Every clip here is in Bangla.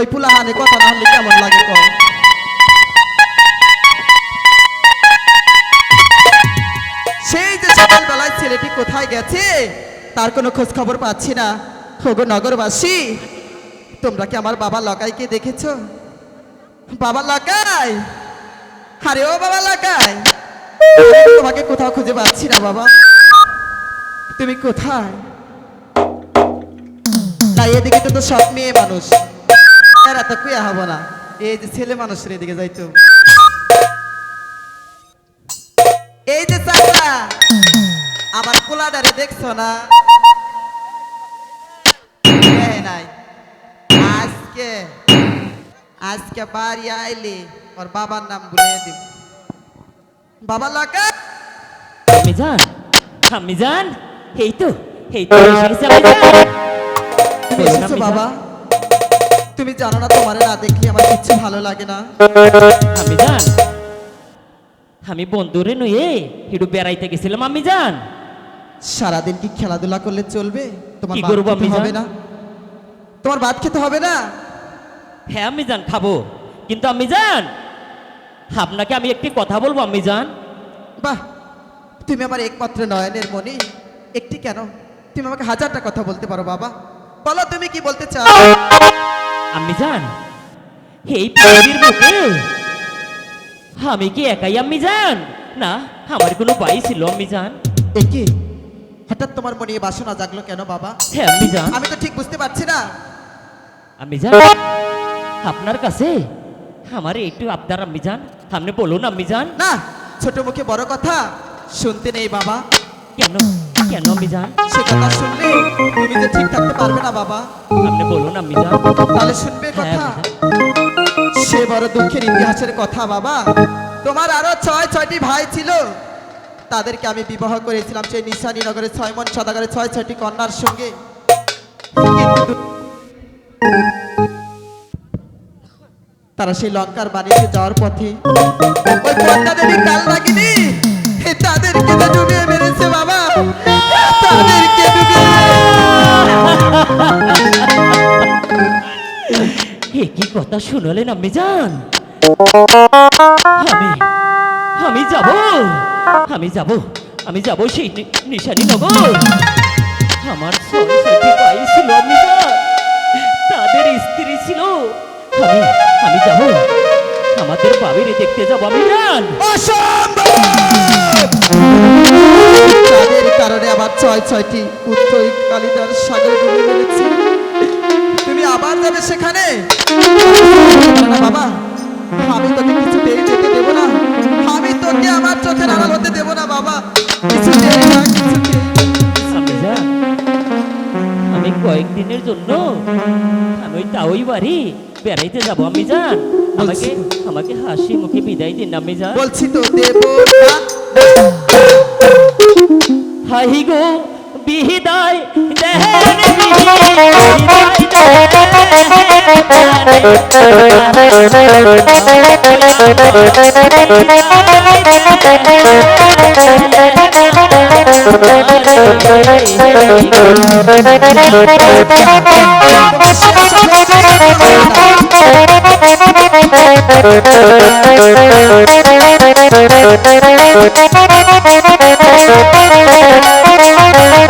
ওই পুলাহানে কথা না হলে কেমন লাগে কম সেই যে সকালবেলায় ছেলেটি কোথায় গেছে, তার কোনো খোঁজ খবর পাচ্ছি না। হোগো নগরবাসী, তোমরা কি আমার বাবা লকাইকে দেখেছ? বাবা লকাই? আরে ও বাবা লকাই, তোমাকে কোথাও খুঁজে পাচ্ছি না বাবা। তুমি কোথায়? না এদিকে তো সব মেয়ে মানুষ। এরা তো কুয়া হব না। এই যে ছেলে মানুষের এদিকে যাইতো। এই যে চাকরা আমার পোলাডারে দেখছ না? নাই। আজকে আজকে বাড়ি আইলে ওর বাবার নাম ভুলে দিব। বাবা লাকা। আমি জান আমি এই তো এই তো আম্মি বাবা? তুমি জানো না তোমার না দেখলে আমার কিচ্ছু ভালো লাগে না। আমি জান। আমি বন্ধুরে নয়ে একটু বেড়াইতে গেছিলাম আমি জান। সারাদিন কি খেলাধুলা করলে চলবে? তোমার কি করব আমি হবে না? তোমার ভাত খেতে হবে না? হ্যাঁ আমি জান খাব। কিন্তু আমি জান আপনাকে আমি একটি কথা বলব আমি জান। বাহ তুমি আমার একমাত্র নয়নের মনি একটি কেন? তুমি আমাকে হাজারটা কথা বলতে পারো বাবা। বলো তুমি কি বলতে চাও? আমি জান। এই পৃথিবীর বুকে আমি কি একাই আমি জান? না আমার কোনো ভাই ছিল আমি জান। একে হঠাৎ তোমার মনে বাসনা জাগলো কেন বাবা? হ্যাঁ আমি জান। আমি তো ঠিক বুঝতে পারছি না। আমি জান আপনার কাছে আমার একটু আবদার আমি জান। আপনি বলুন আমি জান। না ছোট মুখে বড় কথা। শুনতে নেই বাবা। কেন? কেন আমি জান সে কথা শুনলে তুমি যে ঠিক থাকতে পারবে না বাবা। আপনি বলুন আমি জান তাহলে শুনবে হ্যাঁ, কথা। সে বড় দুঃখের ইতিহাসের কথা বাবা। তোমার আরও ছয় ছয়টি ভাই ছিল। তাদেরকে আমি বিবাহ করেছিলাম সেই নিশানী নগরের ছয় মন সদাগরের ছয় ছয়টি কন্যার সঙ্গে। তারা সেই লঙ্কার বাণিজ্যে যাওয়ার পথে ওই কন্যা দেবী কাল লাগিনি তাদেরকে তো ডুবিয়ে মেরেছে বাবা। তাদেরকে ডুবিয়ে কি কথা শুনলেন আমি জান? আমি আমি যাব আমি যাব আমি যাব সেই নিশানী নগর। আমার ভাই ছিল আমি তাদের স্ত্রী ছিল। আমি আমি যাব। আমাদের বাবিরে দেখতে যাব আমি অসম্ভব তাদের কারণে আবার ছয় ছয়টি উত্তর কালিদার সাগরে ডুবে মেরেছে তুমি আবার যাবে সেখানে? বাবা আমি তোকে কিছুতেই যেতে দেব না। আমি তোকে আমার চোখের আড়াল হতে দেব না বাবা। কিছুতেই না কিছুতেই। আমি কয়েকদিনের জন্য আমি ওই তাওই বাড়ি বেড়াইতে যাব আমি জান আমাকে আমাকে হাসি মুখে বিদায় দিন আমি জান বলছি তো দেব না। হাই গো বিহিদায় দেহের বিহিদায় বিহিদায়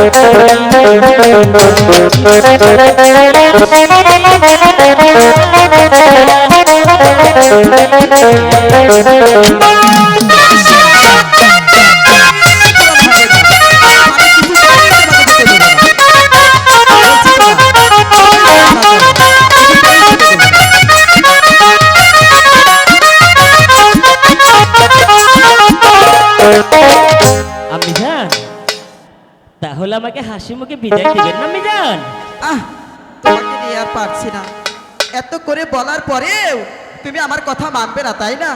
আমি আমাকে হাসি মুখে বিদায় দিবেন না আমি যান আহ তোমাকে নিয়ে আর পারছি না। এত করে বলার পরেও তুমি আমার কথা মানবে না তাই না?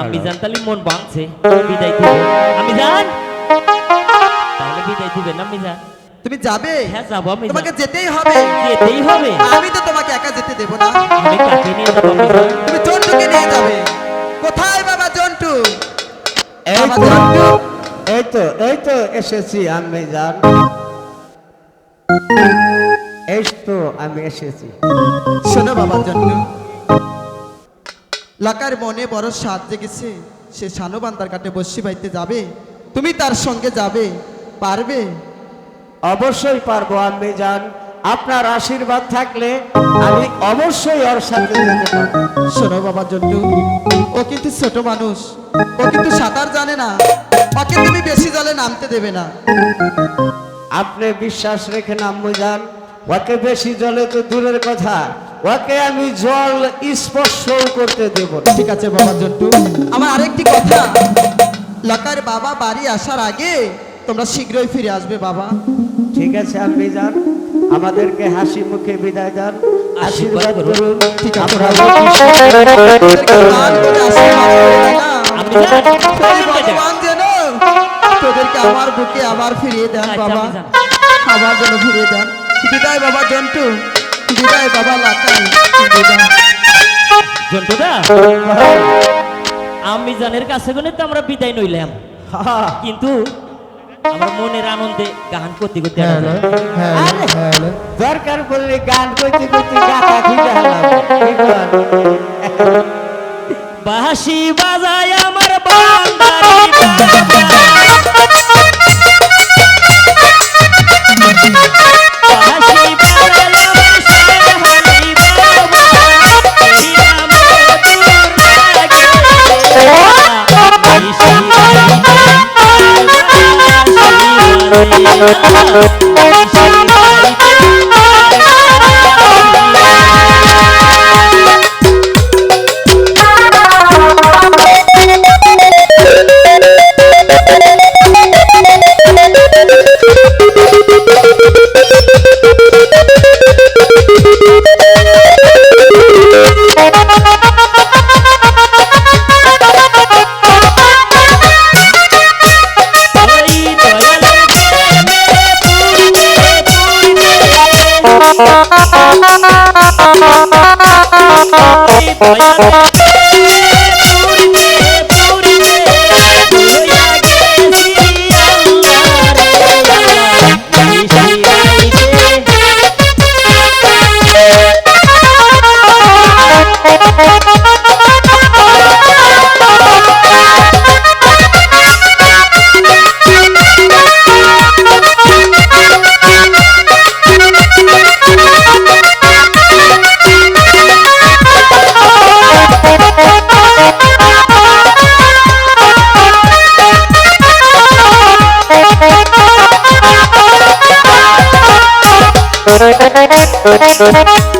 আমি জান তাহলে মন ভাঙছে বিদায় দিব আমি যান তাহলে বিদায় দিবেন না আমি যান তুমি যাবে? হ্যাঁ যাব আমি তোমাকে যেতেই হবে। যেতেই হবে? আমি তো তোমাকে একা যেতে দেবো না। আমি কাকে নিয়ে যাব তুমি জন্টুকে নিয়ে যাবে। কোথায় বাবা জন্টু? এই জন্টু? এই তো এই তো এসেছি আমি যান এই তো আমি এসেছি। শোনো বাবা জন্টু লাকার মনে বড় সাত জেগেছে। সে সানুবান্দার কাটে বসি বাইতে যাবে। তুমি তার সঙ্গে যাবে পারবে? অবশ্যই পারব আমি যান আপনার আশীর্বাদ থাকলে আমি অবশ্যই ওর সাথে যেতে পারব। শোনো বাবা জন্টু ও কিন্তু ছোট মানুষ। ও কিন্তু সাঁতার জানে না। ওকে তুমি বেশি জলে নামতে দেবে না। আপনি বিশ্বাস রেখে নামবো যান ওকে বেশি জলে তো দূরের কথা ওকে আমি জল স্পর্শও করতে দেব ঠিক আছে বাবা জন্টু। আমার আরেকটি কথা লকার বাবা বাড়ি আসার আগে তোমরা শীঘ্রই ফিরে আসবে বাবা। ঠিক আছে আপনি যান আমাদেরকে হাসি মুখে বিদায় দেন আশীর্বাদ। করুন। ঠিক আছে আমরা তোদেরকে আমার বুকে আবার ফিরিয়ে দেন আচ্ছা, বাবা। আবার যেন ফিরিয়ে দেন। বিদায় বাবা জন্টু। বিদায় বাবা লাকাই। বিদায় জন্টুদা আমি জানের কাছে গনে তো আমরা বিদায় নইলাম। হ্যাঁ, কিন্তু আমার মনের আনন্দে গান করতে করতে দরকার পড়লে গান করতে করতে খুঁজে কর? বাঁশি বাজায় আমার ওই ওই Thank you.